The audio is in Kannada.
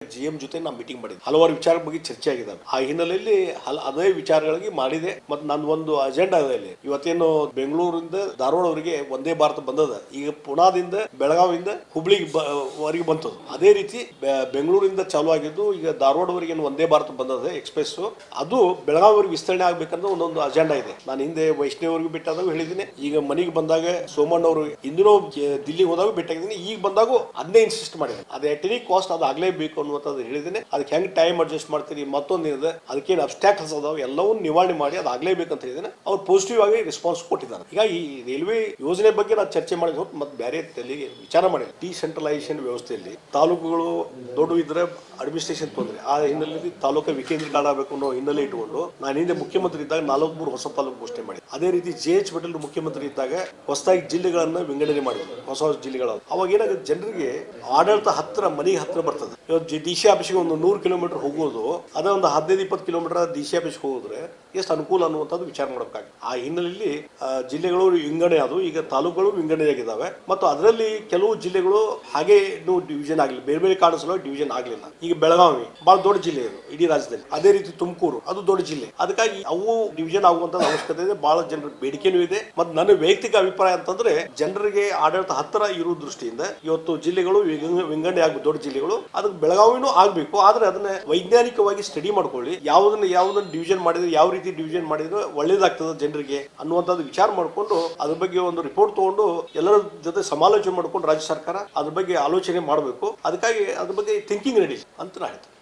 ಜಿ ಎಂ ಜೊತೆ ನಾವು ಮೀಟಿಂಗ್ ಮಾಡಿದ್ವಿ ಹಲವಾರು ವಿಚಾರ ಬಗ್ಗೆ ಚರ್ಚೆ ಆಗಿದ್ದಾವೆ ಆ ಹಿನ್ನೆಲೆಯಲ್ಲಿ ಅದೇ ವಿಚಾರಗಳಿಗೆ ಮಾಡಿದೆ. ಮತ್ತು ನನ್ನ ಒಂದು ಅಜೆಂಡಾ ಇದೆ ಇವತ್ತೇನು ಬೆಂಗಳೂರಿಂದ ಧಾರವಾಡವರೆಗೆ ಒಂದೇ ಭಾರತ ಬಂದದ. ಈಗ ಪುಣಾದಿಂದ ಬೆಳಗಾವಿಯಿಂದ ಹುಬ್ಳಿಗೆ ವರೆಗೆ ಬಂತು ಅದೇ ರೀತಿ ಬೆಂಗಳೂರಿಂದ ಚಾಲು ಆಗಿದ್ದು ಈಗ ಧಾರವಾಡವರೆಗೆ ಒಂದೇ ಭಾರತ ಬಂದದ ಎಕ್ಸ್ಪ್ರೆಸ್ ಅದು ಬೆಳಗಾವಿವರೆಗೆ ವಿಸ್ತರಣೆ ಆಗ್ಬೇಕಂದ್ರೆ ಒಂದೊಂದು ಅಜೆಂಡಾ ಇದೆ. ನಾನು ಹಿಂದೆ ವೈಷ್ಣವರೆಗೂ ಬಿಟ್ಟಾದಾಗ ಹೇಳಿದ್ದೀನಿ. ಈಗ ಮನೆಗೆ ಬಂದಾಗ ಸೋಮಣ್ಣ ಅವರು ಹಿಂದಿನೂ ದಿಲ್ಲಿಗೆ ಹೋದಾಗ ಭೇಟಿಯಾಗಿದ್ದೀನಿ ಈಗ ಬಂದಾಗ ಅದನ್ನೇ ಇನ್ಸಿಸ್ಟ್ ಮಾಡಿದೆ ಅದು ಎಟ್ ಎನಿ ಕಾಸ್ಟ್ ಅದು ಆಗಲೇಬೇಕು ಅನ್ನುವಂಥದ್ದು ಹೇಳಿದ್ದೀನಿ. ಅದಕ್ಕೆ ಹೆಂಗ್ ಟೈಮ್ ಅಡ್ಜಸ್ಟ್ ಮಾಡ್ತೀರಿ, ಮತ್ತೊಂದು ಇದೆ ಅದಕ್ಕೇನು ಅಬ್ಸ್ಟ್ಯಾಕಲ್ಸ್ ಅದಾವೆ? ಎಲ್ಲವನ್ನೂ ನಿವಾರಣೆ ಮಾಡಿ ಅದು ಆಗಲೇಬೇಕು ಅಂತ ಹೇಳಿದ್ದೀನಿ. ಅವ್ರು ಪಾಸಿಟಿವ್ ಆಗಿ ರೆಸ್ಪಾನ್ಸ್ ಕೊಟ್ಟಿದ್ದಾರೆ. ಈಗ ಈ ರೈಲ್ವೆ ಯೋಜನೆ ಬಗ್ಗೆ ನಾವು ಚರ್ಚೆ ಮಾಡಿದ ಹೊತ್ತು ಮತ್ತೆ ಬೇರೆ ವಿಚಾರ ಮಾಡಿಲ್ಲ ಡಿಸೆಂಟ್ರಲೈಸೇಷನ್ ವ್ಯವಸ್ಥೆಯಲ್ಲಿ ತಾಲೂಕುಗಳು ದೊಡ್ಡ ಇದ್ರೆ ಅಡ್ಮಿನಿಸ್ಟ್ರೇಷನ್ ತೊಂದರೆ. ಆ ಹಿನ್ನೆಲೆಯಲ್ಲಿ ತಾಲೂಕು ವಿಕೇಂದ್ರೀಕರಣ ಆಗಬೇಕು ಅನ್ನೋ ಹಿನ್ನೆಲೆ ಇಟ್ಟುಕೊಂಡು ನಾನು ಹಿಂದೆ ಮುಖ್ಯಮಂತ್ರಿ ಇದ್ದಾಗ ನಾಲ್ಕು ಮೂರು ಹೊಸ ತಾಲೂಕು ಘೋಷಣೆ ಮಾಡಿ ಅದೇ ರೀತಿ ಜೆ ಎಚ್ ಪಟೇಲ್ ಮುಖ್ಯಮಂತ್ರಿ ಇದ್ದಾಗ ಹೊಸದಾಗಿ ಜಿಲ್ಲೆಗಳನ್ನ ವಿಂಗಡಣೆ ಮಾಡಿದ್ರು. ಹೊಸ ಹೊಸ ಜಿಲ್ಲೆಗಳು ಅವಾಗ ಏನಾಗುತ್ತೆ? ಜನರಿಗೆ ಆಡಳಿತ ಹತ್ತಿರ ಮನೆಗೆ ಹತ್ತಿರ ಬರ್ತದೆ. ಇವತ್ತು ಸಿ ಆಫೀಸ್ಗೆ ಒಂದು ನೂರು ಕಿಲೋಮೀಟರ್ ಹೋಗೋದು, ಅದೇ ಒಂದು ಹದಿನೈದು, ಇಪ್ಪತ್ತು ಕಿಲೋಮೀಟರ್ ಸಿ ಆಫೀಸ್ಗೆ ಹೋದ್ರೆ ಎಷ್ಟು ಅನುಕೂಲ ಅನ್ನುವಂಥದ್ದು ವಿಚಾರ ಮಾಡಬೇಕಾಗಿದೆ ಆ ಹಿನ್ನೆಲೆಯಲ್ಲಿ ಜಿಲ್ಲೆಗಳು ವಿಂಗಡಣೆ ಅದು, ಈಗ ತಾಲೂಕುಗಳು ವಿಂಗಡಣೆಯಾಗಿದ್ದಾವೆ. ಮತ್ತು ಅದರಲ್ಲಿ ಕೆಲವು ಜಿಲ್ಲೆಗಳು ಹಾಗೆ ಇನ್ನೂ ಡಿವಿಷನ್ ಆಗಲಿಲ್ಲ. ಬೇರೆ ಬೇರೆ ಕಾರಣ ಸಲುವಾಗಿ ಡಿವಿಷನ್ ಆಗಲಿಲ್ಲ. ಈಗ ಬೆಳಗಾವಿ ಬಹಳ ದೊಡ್ಡ ಜಿಲ್ಲೆ ಇದು, ಇಡೀ ರಾಜ್ಯದಲ್ಲಿ. ಅದೇ ರೀತಿ ತುಮಕೂರು, ಅದು ದೊಡ್ಡ ಜಿಲ್ಲೆ. ಅದಕ್ಕಾಗಿ ಅವು ಡಿವಿಷನ್ ಆಗುವಂತ ಅವಶ್ಯಕತೆ ಇದೆ ಬಹಳ ಜನರ ಬೇಡಿಕೆನೂ ಇದೆ. ಮತ್ತು ನನ್ನ ವೈಯಕ್ತಿಕ ಅಭಿಪ್ರಾಯ ಅಂತಂದ್ರೆ, ಜನರಿಗೆ ಆಡಳಿತ ಹತ್ತಿರ ಇರುವ ದೃಷ್ಟಿಯಿಂದ ಇವತ್ತು ಜಿಲ್ಲೆಗಳು ವಿಂಗ- ವಿಂಗಡಣೆ ಆಗುವ ದೊಡ್ಡ ಜಿಲ್ಲೆಗಳು. ಅದಕ್ಕೆ ಬೆಳಗಾವಿನೂ ಆಗಬೇಕು. ಆದ್ರೆ ಅದನ್ನ ವೈಜ್ಞಾನಿಕವಾಗಿ ಸ್ಟಡಿ ಮಾಡ್ಕೊಳ್ಳಿ. ಯಾವುದನ್ನ ಯಾವುದನ್ನ ಡಿವಿಷನ್ ಮಾಡಿದ್ರೆ, ಯಾವ ರೀತಿ ಡಿವಿಷನ್ ಮಾಡಿದ್ರೆ ಒಳ್ಳೇದಾಗ್ತದೆ ಜನರಿಗೆ ಅನ್ನುವಂಥದ್ದು ವಿಚಾರ ಮಾಡಿಕೊಂಡು ಅದ್ರ ಬಗ್ಗೆ ಒಂದು ರಿಪೋರ್ಟ್ ತಗೊಂಡು ಎಲ್ಲರ ಜೊತೆ ಸಮಾಲೋಚನೆ ಮಾಡ್ಕೊಂಡು ರಾಜ್ಯ ಸರ್ಕಾರ ಅದ್ರ ಬಗ್ಗೆ ಆಲೋಚನೆ ಮಾಡಬೇಕು. ಅದಕ್ಕಾಗಿ ಅದ್ರ ಬಗ್ಗೆ ಥಿಂಕಿಂಗ್ ರೆಡಿ ಅಂತ ನಾ ಹೇಳ್ತೇನೆ.